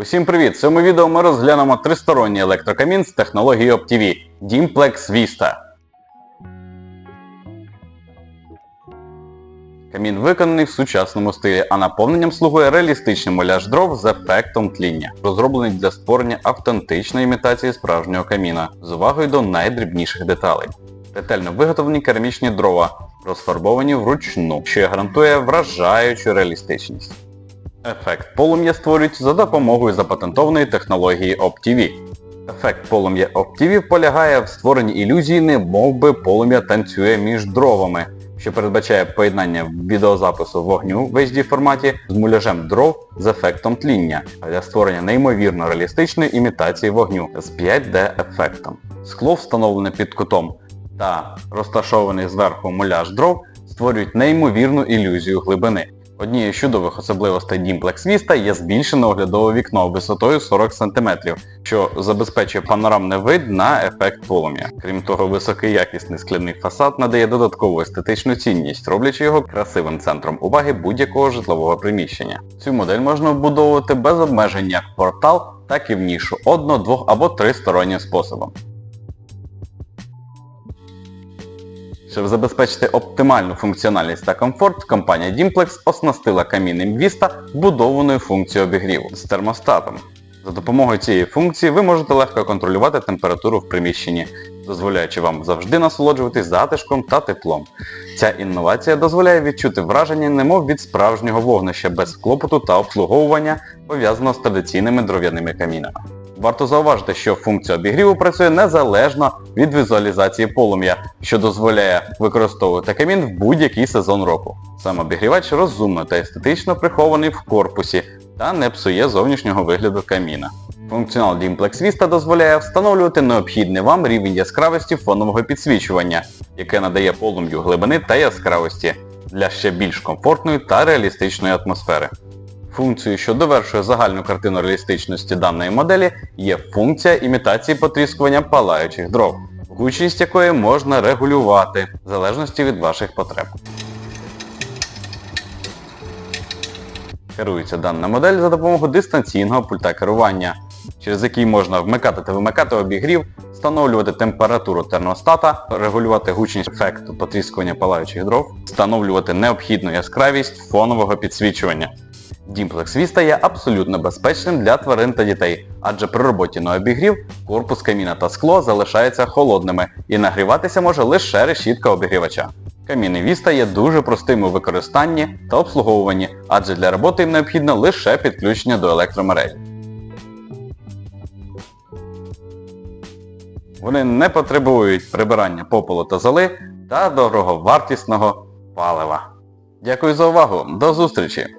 Усім привіт! В цьому відео ми розглянемо тристоронній електрокамін з технологією OpTV Dimplex Vista. Камін виконаний в сучасному стилі, а наповненням слугує реалістичний муляж дров з ефектом тління, розроблений для створення автентичної імітації справжнього каміна з увагою до найдрібніших деталей. Ретельно виготовлені керамічні дрова, розфарбовані вручну, що гарантує вражаючу реалістичність. Ефект полум'я створюють за допомогою запатентованої технології OpTV. Ефект полум'я OpTV полягає в створенні ілюзії, не би полум'я танцює між дровами, що передбачає поєднання відеозапису вогню в HD форматі з муляжем дров з ефектом тління для створення неймовірно реалістичної імітації вогню з 5D ефектом. Скло встановлене під кутом та розташований зверху муляж дров створюють неймовірну ілюзію глибини. Однією з чудових особливостей Dimplex Vista є збільшене оглядове вікно висотою 40 см, що забезпечує панорамний вид на ефект полум'я. Крім того, високий якісний скляний фасад надає додаткову естетичну цінність, роблячи його красивим центром уваги будь-якого житлового приміщення. Цю модель можна вбудовувати без обмежень як в портал, так і в нішу одно-, двох або тристороннім способом. Щоб забезпечити оптимальну функціональність та комфорт, компанія Dimplex оснастила камінним Vista вбудованою функцією обігріву з термостатом. За допомогою цієї функції ви можете легко контролювати температуру в приміщенні, дозволяючи вам завжди насолоджуватись затишком та теплом. Ця інновація дозволяє відчути враження немов від справжнього вогнища без клопоту та обслуговування, пов'язаного з традиційними дров'яними камінами. Варто зауважити, що функція обігріву працює незалежно від візуалізації полум'я, що дозволяє використовувати камін в будь-який сезон року. Сам обігрівач розумно та естетично прихований в корпусі та не псує зовнішнього вигляду каміна. Функціонал Dimplex Vista дозволяє встановлювати необхідний вам рівень яскравості фонового підсвічування, яке надає полум'ю глибини та яскравості для ще більш комфортної та реалістичної атмосфери. Функцією, що довершує загальну картину реалістичності даної моделі, є функція імітації потріскування палаючих дров, гучність якої можна регулювати в залежності від ваших потреб. Керується дана модель за допомогою дистанційного пульта керування, через який можна вмикати та вимикати обігрів, встановлювати температуру термостата, регулювати гучність ефекту потріскування палаючих дров, встановлювати необхідну яскравість фонового підсвічування. Dimplex Vista є абсолютно безпечним для тварин та дітей, адже при роботі на обігрів корпус каміна та скло залишаються холодними і нагріватися може лише решітка обігрівача. Каміни Vista є дуже простими у використанні та обслуговуванні, адже для роботи їм необхідно лише підключення до електромережі. Вони не потребують прибирання попелу та золи та дороговартісного палива. Дякую за увагу, до зустрічі!